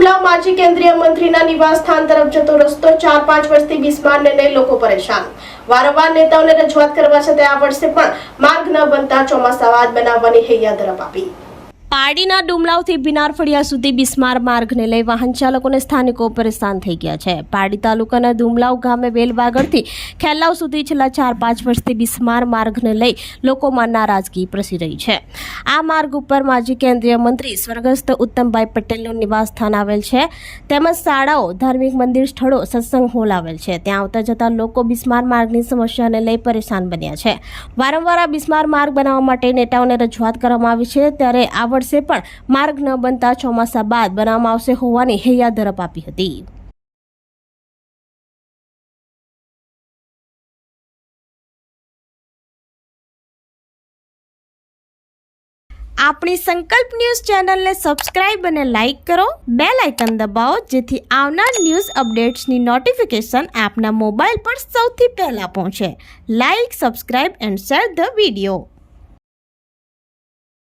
ડુમલા માજી કેન્દ્રીય મંત્રીના નિવાસ સ્થાન તરફ જતો રસ્તો ચાર પાંચ વર્ષથી બિસ્મારને લઈ લોકો પરેશાન. વારંવાર નેતાઓને રજૂઆત કરવા છતાં આ વર્ષે પણ માર્ગ ન બનતા ચોમાસા બાદ બનાવવાની હૈયા ધરપ આપી. પારડીના ડુમલાવથી બિનાર ફળિયા સુધી બિસ્માર માર્ગને લઈ વાહન ચાલકોને સ્થાનિકો પરેશાન થઈ ગયા છે. પારડી તાલુકાના ડુમલાવ ગામે વેલવાગડથી ખેલાવ સુધી છેલ્લા ચાર પાંચ વર્ષથી બિસ્માર માર્ગને લઈ લોકોમાં નારાજગી પ્રસરી રહી છે. આ માર્ગ ઉપર માજી કેન્દ્રીય મંત્રી સ્વર્ગસ્થ ઉત્તમભાઈ પટેલનું નિવાસ સ્થાન આવેલ છે. તેમજ શાળાઓ, ધાર્મિક મંદિર સ્થળો સત્સંગ હોલ આવેલ છે. ત્યાં આવતા જતા લોકો બિસ્માર માર્ગની સમસ્યાને લઈ પરેશાન બન્યા છે. વારંવાર આ બિસ્માર માર્ગ બનાવવા માટે નેતાઓને રજૂઆત કરવામાં આવી છે. ત્યારે આ વર્ષે પણ માર્ગ ન બનતા ચોમાસા બાદ બનાવવામાં આવશે હોવાની હૈયાધરપ આપી હતી. આપણી સંકલ્પ ન્યૂઝ ચેનલને સબસ્ક્રાઇબ અને લાઇક કરો. બે લાઇકન દબાવો, જેથી આવનાર ન્યૂઝ અપડેટ્સની નોટિફિકેશન આપના મોબાઈલ પર સૌથી પહેલા પહોંચે. Like, subscribe and share the video.